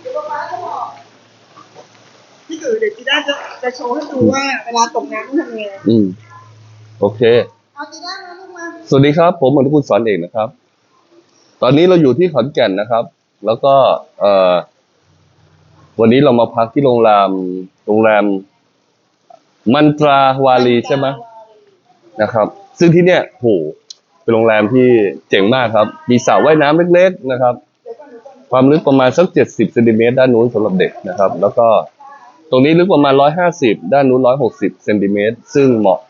เดี๋ยวป๊าจะบอกพี่กือเดี๋ยวจีด้าจะจะโชว์ให้ดูว่าเวลาตกน้ำต้องทำยังไงอืม โอเค เอาจีด้ามาลูกมาสวัสดีครับ ผมอนุคุณสอนเอกนะครับ ตอนนี้เราอยู่ที่ขอนแก่นนะครับ แล้วก็เอ่อวันนี้เรามาพักที่โรงแรมโรงแรม มันตราวาลีใช่ไหมนะครับ ซึ่งที่เนี่ยโหเป็นโรงแรมที่เจ๋งมากครับ มีสระว่ายน้ำเล็กๆนะครับ ความลึกประมาณสักเจ็ดสิบเซนติเมตรด้านนู้นสำหรับเด็กนะครับ แล้วก็ตรงนี้ลึกประมาณร้อยห้าสิบด้านนู้นร้อยหกสิบเซนติเมตรซึ่งเหมาะ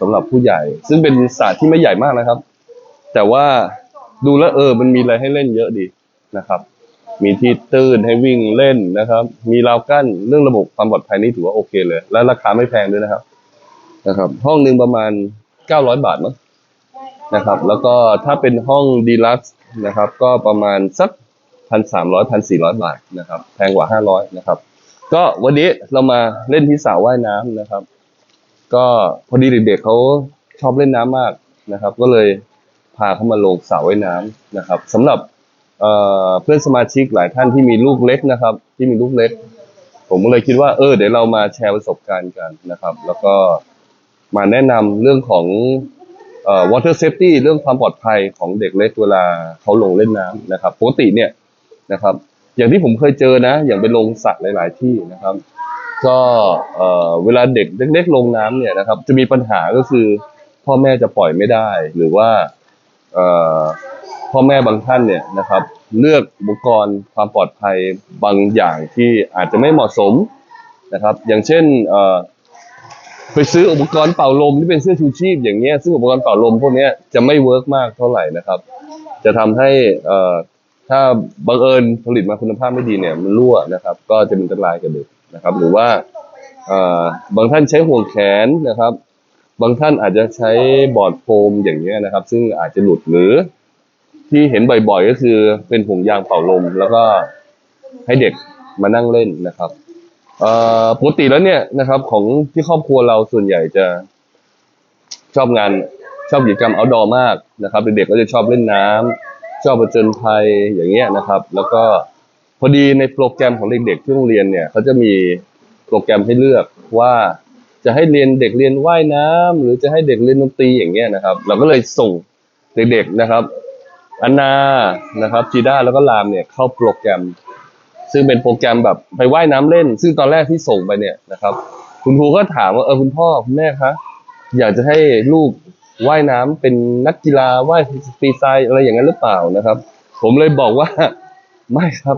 สำหรับผู้ใหญ่ ซึ่งเป็นสระที่ไม่ใหญ่มากนะครับ แต่ว่าดูแล้วเออ มันมีอะไรให้เล่นเยอะดีนะครับ มีที่ตื้นให้วิ่งเล่นนะครับ มีราวกั้นเรื่องระบบความปลอดภัยนี่ถือว่าโอเคเลย และราคาไม่แพงด้วยนะครับ นะครับ ห้องหนึ่งประมาณเก้าร้อยบาทมั้งนะครับ แล้วก็ถ้าเป็นห้องดีลักซ์นะครับ ก็ประมาณสัก พันสามร้อยพันสี่ร้อยบาทนะครับ แพงกว่าห้าร้อยนะครับ ก็วันนี้เรามาเล่นที่สระว่ายน้ำนะครับ ก็พอดีเด็กๆเขาชอบเล่นน้ำมากนะครับ ก็เลยพาเขามาลงสระว่ายน้ำนะครับสำหรับเอ่อเพื่อนสมาชิกหลายท่านที่มีลูกเล็กนะครับ ที่มีลูกเล็ก ผมก็เลยคิดว่าเออเดี๋ยวเรามาแชร์ประสบการณ์กันนะครับ แล้วก็มาแนะนำเรื่องของเอ่อ water safety เรื่องความปลอดภัยของเด็กเล็กเวลาเขาลงเล่นน้ำนะครับปกติเนี่ย นะครับ อย่างที่ผมเคยเจอนะ อย่างไปลงสระหลาย ๆ ที่นะครับ ก็เอ่อเวลาเด็กเล็กๆลงน้ำเนี่ยนะครับ จะมีปัญหาก็คือพ่อแม่จะปล่อยไม่ได้ หรือว่าเอ่อพ่อแม่บางท่านเนี่ยนะครับ เลือกอุปกรณ์ความปลอดภัยบางอย่างที่อาจจะไม่เหมาะสมนะครับ อย่างเช่นเอ่อไปซื้ออุปกรณ์เป่าลมที่เป็นเสื้อชูชีพอย่างเงี้ยซึ่งอุปกรณ์เป่าลมพวกนี้จะไม่เวิร์กมากเท่าไหร่นะครับ จะทำให้เอ่อ ถ้าบังเอิญผลิตมาคุณภาพไม่ดีเนี่ยมันรั่วนะครับ ก็จะเป็นอันตรายกับเด็กนะครับ หรือว่าบางท่านใช้ห่วงแขนนะครับ บางท่านอาจจะใช้บอร์ดโฟมอย่างเงี้ยนะครับ ซึ่งอาจจะหลุดหรือที่เห็นบ่อยๆ ก็คือเป็นห่วงยางเป่าลม แล้วก็ให้เด็กมานั่งเล่นนะครับปกติแล้วเนี่ยนะครับ ของที่ครอบครัวเราส่วนใหญ่จะชอบงานชอบกิจกรรม outdoor มากนะครับเด็กๆก็จะชอบเล่นน้ำ ชอบประจนภัยอย่างเงี้ยนะครับ แล้วก็พอดีในโปรแกรมของเด็กๆที่โรงเรียนเนี่ยเขาจะมีโปรแกรมให้เลือกว่าจะให้เรียนเด็กเรียนว่ายน้ำหรือจะให้เด็กเรียนดนตรีอย่างเงี้ยนะครับ เราก็เลยส่งเด็กๆนะครับอันนานะครับจีด้าแล้วก็รามเนี่ยเข้าโปรแกรม ซึ่งเป็นโปรแกรมแบบไปว่ายน้ำเล่น ซึ่งตอนแรกที่ส่งไปเนี่ยนะครับ คุณครูก็ถามว่าเออคุณพ่อคุณแม่คะอยากจะให้ลูก ว่ายน้ำเป็นนักกีฬาว่ายฟรีสไตล์อะไรอย่างนั้นหรือเปล่านะครับ ผมเลยบอกว่าไม่ครับ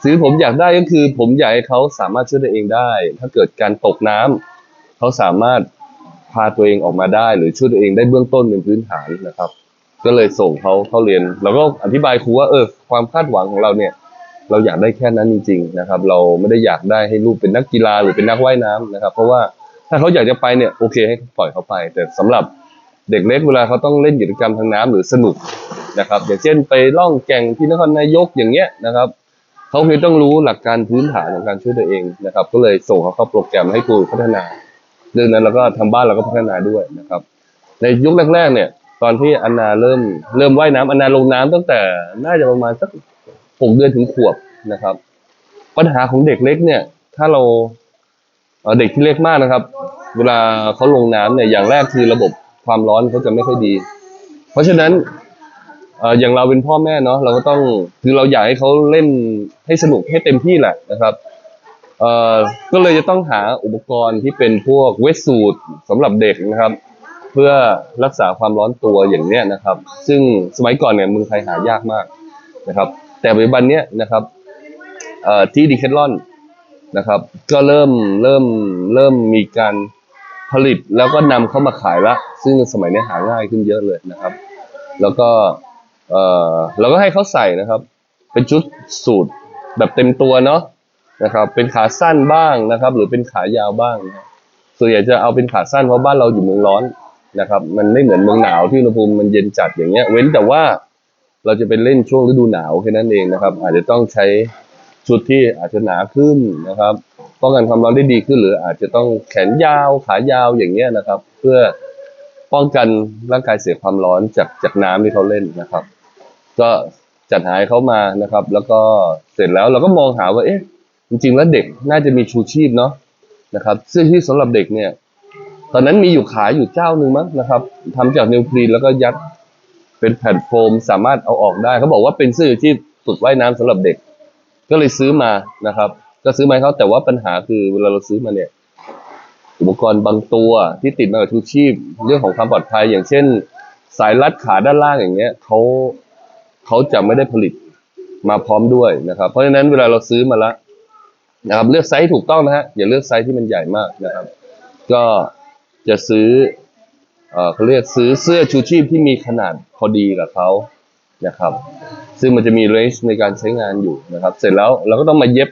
สิ่งที่ผมอยากได้ก็คือ ผมอยากให้เขาสามารถช่วยตัวเองได้ ถ้าเกิดการตกน้ำเขาสามารถพาตัวเองออกมาได้ หรือช่วยตัวเองได้เบื้องต้นเป็นพื้นฐานนะครับ ก็เลยส่งเขาเข้าเรียน แล้วก็อธิบายครูว่าเออความคาดหวังของเราเนี่ย เราอยากได้แค่นั้นจริง ๆ นะครับ เราไม่ได้อยากได้ให้ลูกเป็นนักกีฬาหรือเป็นนักว่ายน้ำนะครับ เพราะว่าถ้าเขาอยากจะไปเนี่ยโอเคให้ปล่อยเขาไป แต่สำหรับ เด็กเล็กเวลาเขาต้องเล่นกิจกรรมทางน้ำหรือสนุกนะครับ อย่างเช่นไปล่องแก่งที่นครนายกอย่างเงี้ยนะครับเขาเพียงต้องรู้หลักการพื้นฐานของการช่วยตัวเองนะครับ ก็เลยส่งเขาเข้าโปรแกรมให้ครูพัฒนาเรื่องนั้นแล้วก็ทาบ้านเราก็พัฒนาด้วยนะครับ ในยุคแรกๆเนี่ย ตอนที่อันนาเริ่มเริ่มว่ายน้ำอันนาลงน้ำตั้งแต่น่าจะประมาณสักหกเดือนถึงขวบนะครับ ปัญหาของเด็กเล็กเนี่ย ถ้าเราเอ่อเด็กที่เล็กมากนะครับ เวลาเขาลงน้ำเนี่ยอย่างแรกคือระบบ ความร้อนเขาจะไม่ค่อยดี เพราะฉะนั้นอย่างเราเป็นพ่อแม่เนาะเราก็ต้องคือเราอยากให้เขาเล่นให้สนุกให้เต็มที่แหละนะครับก็เลยจะต้องหาอุปกรณ์ที่เป็นพวกเวทสูตรสำหรับเด็กนะครับ เพื่อรักษาความร้อนตัวอย่างเนี้ยนะครับ ซึ่งสมัยก่อนเนี่ยเมืองไทยหายากมากนะครับ แต่ปัจจุบันเนี้ยนะครับที่ดีแคทลอนนะครับ ก็เริ่มเริ่มเริ่มมีการ ผลิตแล้วก็นำเข้ามาขายละ ซึ่งสมัยนี้หาง่ายขึ้นเยอะเลยนะครับ แล้วก็เอ่อเราก็ให้เขาใส่นะครับ เป็นชุดสูตรแบบเต็มตัวเนาะนะครับ เป็นขาสั้นบ้างนะครับ หรือเป็นขายาวบ้างนะส่วนใหญ่จะเอาเป็นขาสั้นเพราะบ้านเราอยู่เมืองร้อนนะครับ มันไม่เหมือนเมืองหนาวที่อุณหภูมิมันเย็นจัดอย่างเงี้ย เว้นแต่ว่าเราจะไปเล่นช่วงฤดูหนาวแค่นั้นเองนะครับ อาจจะต้องใช้ชุดที่อาจจะหนาขึ้นนะครับ ป้องกันความร้อนได้ดีขึ้น หรืออาจจะต้องแขนยาวขายาวอย่างเงี้ยนะครับ เพื่อป้องกันร่างกายเสียความร้อนจากจากน้ำที่เขาเล่นนะครับ ก็จัดหาให้เขามานะครับ แล้วก็เสร็จแล้วเราก็มองหาว่าเอ๊ะจริงๆแล้วเด็กน่าจะมีชูชีพเนาะนะครับเสื้อที่สำหรับเด็กเนี่ย ตอนนั้นมีอยู่ขายอยู่เจ้าหนึ่งมั้งนะครับทำจากนิวคลีนแล้วก็ยัดเป็นแผ่นโฟมสามารถเอาออกได้เขาบอกว่าเป็นเสื้อที่ฝึกว่ายน้ำสำหรับเด็ก ก็เลยซื้อมานะครับ ก็ซื้อมาเขาแต่ว่าปัญหาคือเวลาเราซื้อมาเนี่ย อุปกรณ์บางตัวที่ติดมากับชูชีพ เรื่องของความปลอดภัย อย่างเช่น สายรัดขาด้านล่างอย่างเงี้ยเขาเขาจะไม่ได้ผลิตมาพร้อมด้วยนะครับ เพราะฉะนั้นเวลาเราซื้อมาแล้วนะครับ เลือกไซส์ถูกต้องนะฮะอย่าเลือกไซส์ที่มันใหญ่มากนะครับ ก็จะซื้อเขาเรียกซื้อเสื้อชูชีพที่มีขนาดพอดีกับเขานะครับ ซึ่งมันจะมีเรนจ์ในการใช้งานอยู่นะครับ เสร็จแล้วเราก็ต้องมาเย็บ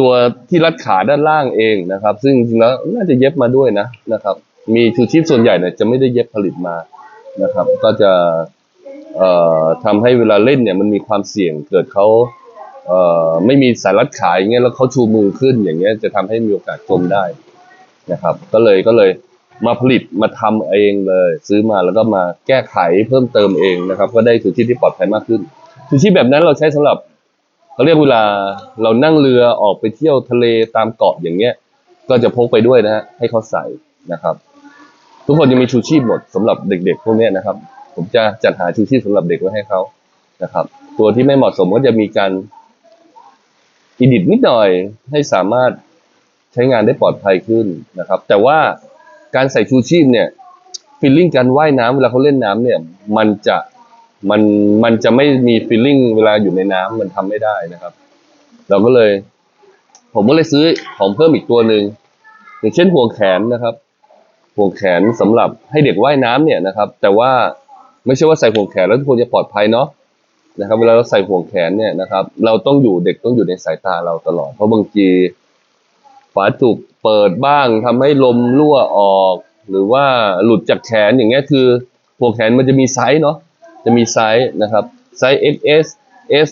ตัวที่รัดขาด้านล่างเองนะครับ ซึ่งจริงๆแล้วน่าจะเย็บมาด้วยนะนะครับ มีชูชีพส่วนใหญ่เนี่ยจะไม่ได้เย็บผลิตมานะครับ ก็จะเอ่อทำให้เวลาเล่นเนี่ยมันมีความเสี่ยงเกิดเขาเอ่อไม่มีสายรัดขาอย่างเงี้ยแล้วเขาชูมือขึ้นอย่างเงี้ยจะทำให้มีโอกาสจมได้นะครับ ก็เลยก็เลยมาผลิตมาทำเองเลย ซื้อมาแล้วก็มาแก้ไขเพิ่มเติมเองนะครับ ก็ได้ชูชีพที่ปลอดภัยมากขึ้นชูชีพแบบนั้นเราใช้สำหรับ เขาเรียกเวลาเรานั่งเรือออกไปเที่ยวทะเลตามเกาะอย่างเงี้ย ก็จะพกไปด้วยนะฮะให้เขาใส่นะครับ ทุกคนจะมีชูชีพหมดสำหรับเด็ก ๆ พวกเนี้ยนะครับ ผมจะจัดหาชูชีพสำหรับเด็กไว้ให้เขานะครับ ตัวที่ไม่เหมาะสมก็จะมีการอิดิตนิดหน่อยให้สามารถใช้งานได้ปลอดภัยขึ้นนะครับ แต่ว่าการใส่ชูชีพเนี่ยฟีลลิ่งการว่ายน้ำเวลาเขาเล่นน้ำเนี่ย มันจะ มันมันจะไม่มีฟีลลิ่งเวลาอยู่ในน้ำมันทำไม่ได้นะครับ เราก็เลย ผมก็เลยซื้อของเพิ่มอีกตัวหนึ่งอย่างเช่นห่วงแขนนะครับ ห่วงแขนสำหรับให้เด็กว่ายน้ำเนี่ยนะครับ แต่ว่าไม่ใช่ว่าใส่ห่วงแขนแล้วทุกคนจะปลอดภัยเนาะนะครับเวลาเราใส่ห่วงแขนเนี่ยนะครับ เราต้องอยู่เด็กต้องอยู่ในสายตาเราตลอด เพราะบางทีฝาจุกเปิดบ้างทำให้ลมรั่วออก หรือว่าหลุดจากแขนอย่างเงี้ยคือห่วงแขนมันจะมีไซส์เนาะ จะมีไซส์นะครับไซส์ XS S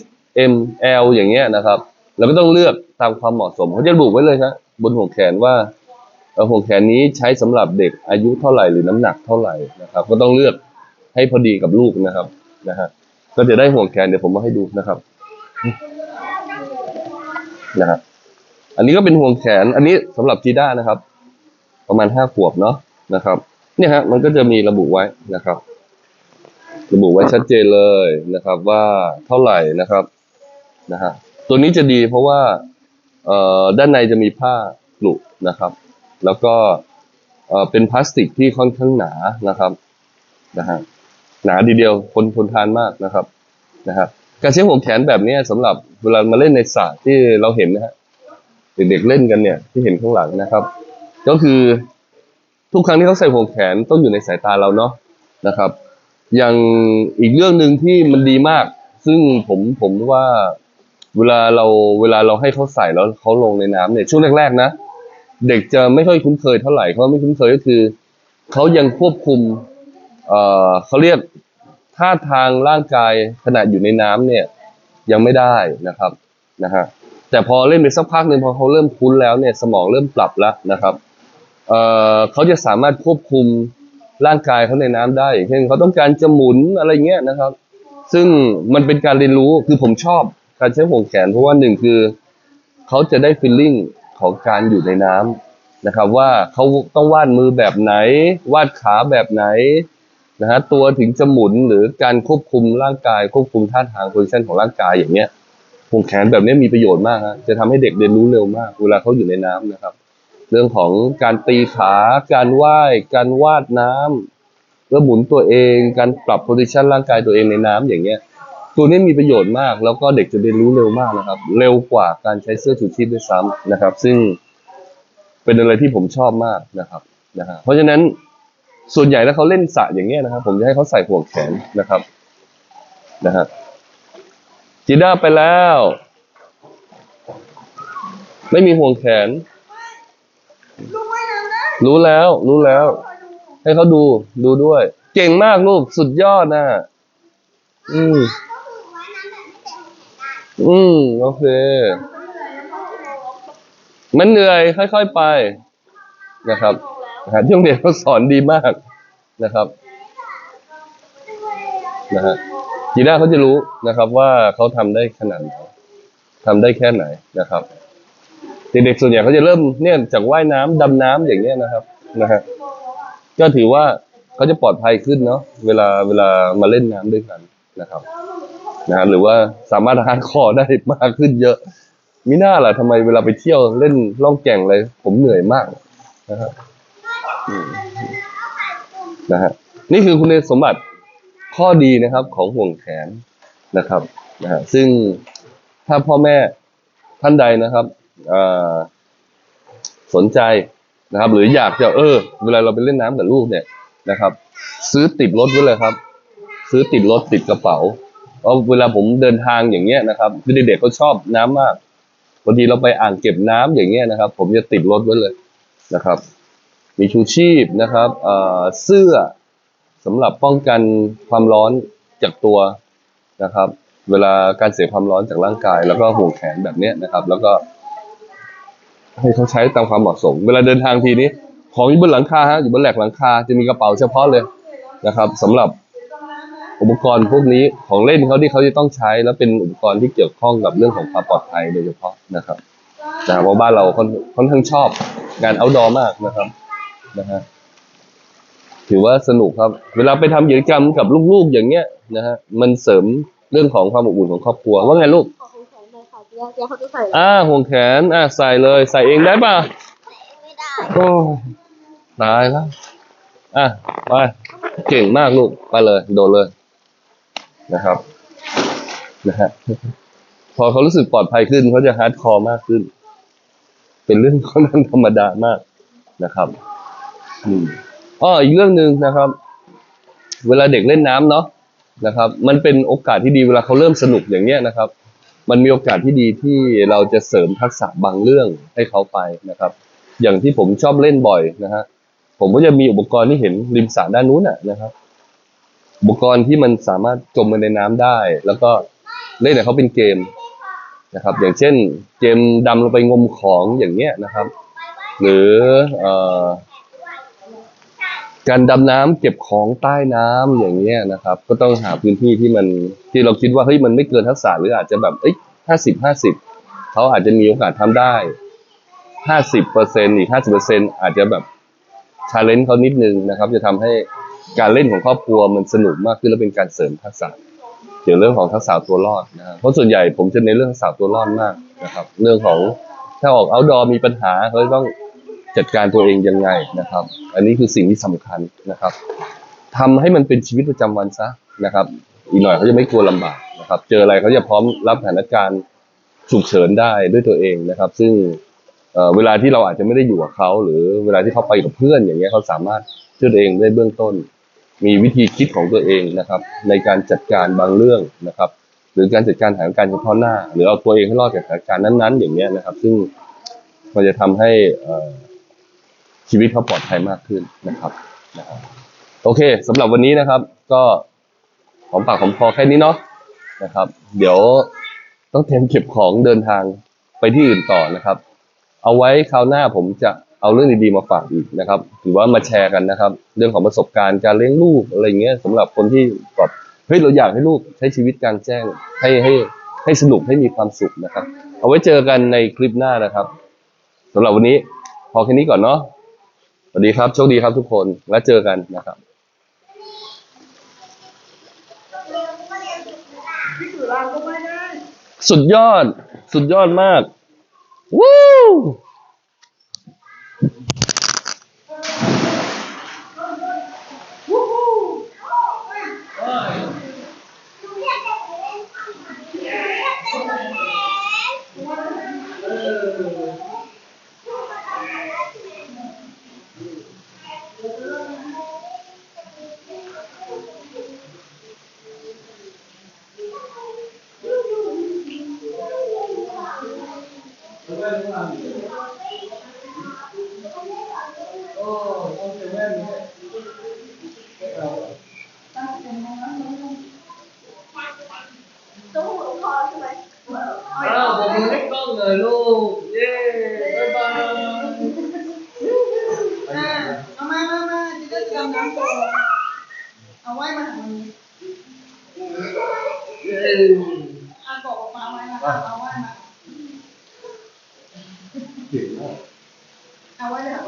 M L อย่างเงี้ยนะครับ เราก็ต้องเลือกตามความเหมาะสมเขาจะระบุไว้เลยครับบนห่วงแขนว่าห่วงแขนนี้ใช้สำหรับเด็กอายุเท่าไหร่หรือน้ำหนักเท่าไหร่นะครับ ก็ต้องเลือกให้พอดีกับลูกนะครับนะฮะก็จะได้ห่วงแขนเดี๋ยวผมมาให้ดูนะครับนะฮะอันนี้ก็เป็นห่วงแขน อันนี้สำหรับจีด้านะครับ ประมาณห้าขวบเนาะนะครับ เนี่ยฮะมันก็จะมีระบุไว้นะครับ ระบุไว้ชัดเจนเลยนะครับ ว่าเท่าไหร่นะครับนะฮะตัวนี้จะดีเพราะว่าเอ่อด้านในจะมีผ้าปลุนะครับ แล้วก็เอ่อเป็นพลาสติกที่ค่อนข้างหนานะครับนะฮะหนาดีเดียวทนทนทานมากนะครับนะฮะการใช้ห่วงแขนแบบนี้ยสำหรับเวลามาเล่นในสระที่เราเห็นนะฮะเด็กๆเล่นกันเนี่ยที่เห็นข้างหลังนะครับ ก็คือทุกครั้งที่เขาใส่ห่วงแขนต้องอยู่ในสายตาเราเนาะนะครับ อย่างอีกเรื่องหนึ่งที่มันดีมาก ซึ่งผมผมว่าเวลาเราเวลาเราให้เขาใส่แล้วเขาลงในน้ำเนี่ยช่วงแรกๆนะเด็กจะไม่ค่อยคุ้นเคยเท่าไหร่เขาไม่คุ้นเคยก็คือเขายังควบคุมเอ่อเขาเรียกท่าทางร่างกายขณะอยู่ในน้ำเนี่ย ยังไม่ได้นะครับนะฮะแต่พอเล่นไปสักพักหนึ่งพอเขาเริ่มคุ้นแล้วเนี่ยสมองเริ่มปรับแล้วนะครับเอ่อเขาจะสามารถควบคุม ร่างกายเขาในน้ำได้เช่นเขาต้องการจะหมุนอะไรเงี้ยนะครับ ซึ่งมันเป็นการเรียนรู้คือผมชอบการใช้ห่วงแขน เพราะว่าหนึ่งคือเขาจะได้ฟีลลิ่งของการอยู่ในน้ำนะครับ ว่าเขาต้องวาดมือแบบไหน วาดขาแบบไหนนะฮะตัวถึงจะหมุนหรือการควบคุมร่างกาย ควบคุมท่าทางโพซิชันของร่างกายอย่างเงี้ยห่วงแขนแบบนี้มีประโยชน์มากฮะจะทำให้เด็กเรียนรู้เร็วมาก เวลาเขาอยู่ในน้ำนะครับ เรื่องของการตีขา การว่าย การวาดน้ำแล้วหมุนตัวเอง การปรับโพซิชันร่างกายตัวเองในน้ำอย่างเงี้ย ตัวนี้มีประโยชน์มาก แล้วก็เด็กจะเรียนรู้เร็วมากนะครับ เร็วกว่าการใช้เสื้อชูชีพด้วยซ้ำนะครับ ซึ่งเป็นอะไรที่ผมชอบมากนะครับนะฮะเพราะฉะนั้นส่วนใหญ่ถ้าเขาเล่นสระอย่างเงี้ยนะครับ ผมจะให้เขาใส่ห่วงแขนนะครับนะฮะจีด้าไปแล้ว ไม่มีห่วงแขน ลูกว่ายน้ำได้ รู้แล้ว รู้แล้ว ให้เขาดู ดูด้วย เก่งมากลูก สุดยอดนะ อืม อืม โอเค มันเหนื่อย ค่อยๆไป นะครับนะครับช่วงเรียนเขาสอนดีมากนะครับ นะฮะจีน่าเขาจะรู้นะครับ ว่าเขาทำได้ขนาดไหนทำได้แค่ไหนนะครับ เด็กๆส่วนใหญ่เขาจะเริ่มเนี่ยจากว่ายน้ำดำน้ำอย่างเงี้ยนะครับนะฮะก็ถือว่าเขาจะปลอดภัยขึ้นเนาะเวลาเวลามาเล่นน้ำด้วยกันนะครับนะฮะหรือว่าสามารถฮาร์ดคอร์ได้มากขึ้นเยอะมิน่าล่ะทำไมเวลาไปเที่ยวเล่นล่องแก่งอะไรผมเหนื่อยมากนะครับอืมนะฮะนี่คือคุณสมบัติข้อดีนะครับของห่วงแขนนะครับนะฮะซึ่งถ้าพ่อแม่ท่านใดนะครับ สนใจนะครับ หรืออยากจะเออ เวลาเราไปเล่นน้ำกับลูกเนี่ยนะครับ ซื้อติดรถไว้เลยครับ ซื้อติดรถติดกระเป๋าเพราะเวลาผมเดินทางอย่างเงี้ยนะครับคือเด็กๆเขาชอบน้ำมากบางทีเราไปอ่างเก็บน้ำอย่างเงี้ยนะครับ ผมจะติดรถไว้เลยนะครับ มีชูชีพนะครับเสื้อสำหรับป้องกันความร้อนจากตัวนะครับ เวลาการเสียความร้อนจากร่างกาย แล้วก็ห่วงแขนแบบเนี้ยนะครับ แล้วก็ ให้เขาใช้ตามความเหมาะสม เวลาเดินทางทีนี้ ของอยู่บนหลังคาฮะอยู่บนแหลกหลังคาจะมีกระเป๋าเฉพาะเลยนะครับสำหรับอุปกรณ์พวกนี้ของเล่นเขาที่เขาจะต้องใช้ แล้วเป็นอุปกรณ์ที่เกี่ยวข้องกับเรื่องของความปลอดภัยโดยเฉพาะนะครับนะเพราะบ้านเราค่อนค่อนข้างชอบงาน outdoor มากนะครับนะฮะถือว่าสนุกครับ เวลาไปทำกิจกรรมกับลูกๆอย่างเงี้ยนะฮะมันเสริมเรื่องของความอบอุ่นของครอบครัวว่าไงลูก เดี๋ยวเดี๋ยวเขาจะใส่อ่าห่วงแขนอ่าใส่เลย ใส่เองได้ป่ะไม่ได้โอ้ตายแล้วอะไปเก่งมากลูกไปเลย โดดเลยนะครับนะฮะพอเขารู้สึกปลอดภัยขึ้นเขาจะฮาร์ดคอร์มากขึ้น เป็นเรื่องค่อนข้างธรรมดามากนะครับอืมอ้ออีกเรื่องหนึ่งนะครับ เวลาเด็กเล่นน้ำเนาะนะครับ มันเป็นโอกาสที่ดีเวลาเขาเริ่มสนุกอย่างเงี้ยนะครับ มันมีโอกาสที่ดีที่เราจะเสริมทักษะบางเรื่องให้เขาไปนะครับ อย่างที่ผมชอบเล่นบ่อยนะฮะผมก็จะมีอุปกรณ์ที่เห็นริมสระด้านนู้นนะครับ อุปกรณ์ที่มันสามารถจมไปในน้ำได้ แล้วก็เล่นกับเขาเป็นเกมนะครับ อย่างเช่น เกมดำลงไปงมของอย่างเงี้ยนะครับ หรือเอ่อ การดำน้ำเก็บของใต้น้ำอย่างเงี้ยนะครับ ก็ต้องหาพื้นที่ที่มันที่เราคิดว่าเฮ้ยมันไม่เกินทักษะหรืออาจจะแบบเอ้ยห้าสิบห้าสิบเขาอาจจะมีโอกาสทำได้ห้าสิบเปอร์เซ็นอีกห้าสิบเปอร์เซ็นอาจจะแบบชาเลนจ์เขานิดนึงนะครับ จะทำให้การเล่นของครอบครัวมันสนุกมากขึ้นและเป็นการเสริมทักษะเกี่ยวเรื่องของทักษะตัวรอดนะเพราะส่วนใหญ่ผมจะในนเรื่องทักษะตัวรอดมากนะครับ เรื่องของถ้าออก outdoor มีปัญหาเขาต้อง จัดการตัวเองยังไงนะครับ อันนี้คือสิ่งที่สำคัญนะครับทำให้มันเป็นชีวิตประจำวันซะนะครับ อีกหน่อยเขาจะไม่กลัวลำบากนะครับ เจออะไรเขาจะพร้อมรับสถานการณ์ฉุกเฉินได้ด้วยตัวเองนะครับ ซึ่งเเวลาที่เราอาจจะไม่ได้อยู่กับเขาหรือเวลาที่เขาไปกับเพื่อนอย่างเงี้ยเขาสามารถช่วยตัวเองได้เบื้องต้น มีวิธีคิดของตัวเองนะครับ ในการจัดการบางเรื่องนะครับ หรือการจัดการสถานการณ์เฉพาะหน้า หรือเอาตัวเองให้รอดจากสถานการณ์นั้นๆ อย่างเงี้ยนะครับ ซึ่งมันจะทำให้อ่อ ชีวิตเขาปลอดภัยมากขึ้นนะครับนะครับ โอเคสำหรับวันนี้นะครับ ก็หอมปากหอมคอแค่นี้เนาะนะครับ เดี๋ยวต้องเตรียมเก็บของเดินทางไปที่อื่นต่อนะครับ เอาไว้คราวหน้าผมจะเอาเรื่องดีๆมาฝากอีกนะครับถือว่ามาแชร์กันนะครับ เรื่องของประสบการณ์การเลี้ยงลูกอะไรเงี้ยสำหรับคนที่แบบเฮ้ยเราอยากให้ลูกใช้ชีวิตกลางแจ้งให้ให้ให้สนุกให้มีความสุขนะครับ เอาไว้เจอกันในคลิปหน้านะครับสำหรับวันนี้พอแค่นี้ก่อนเนาะ วัสดีครับ โชคดีครับทุกคน แล้วเจอกันนะครับสุรางก็ไม่ได้สุดยอด สุดยอดมาก วู้ À, một hết con người luôn. Yeah, bye. bye. À, mama, mama, chị có chồng nào không? À, quay mà Yeah. À, cổ mà quay mà, quay mà Chuyện đó À, quay mà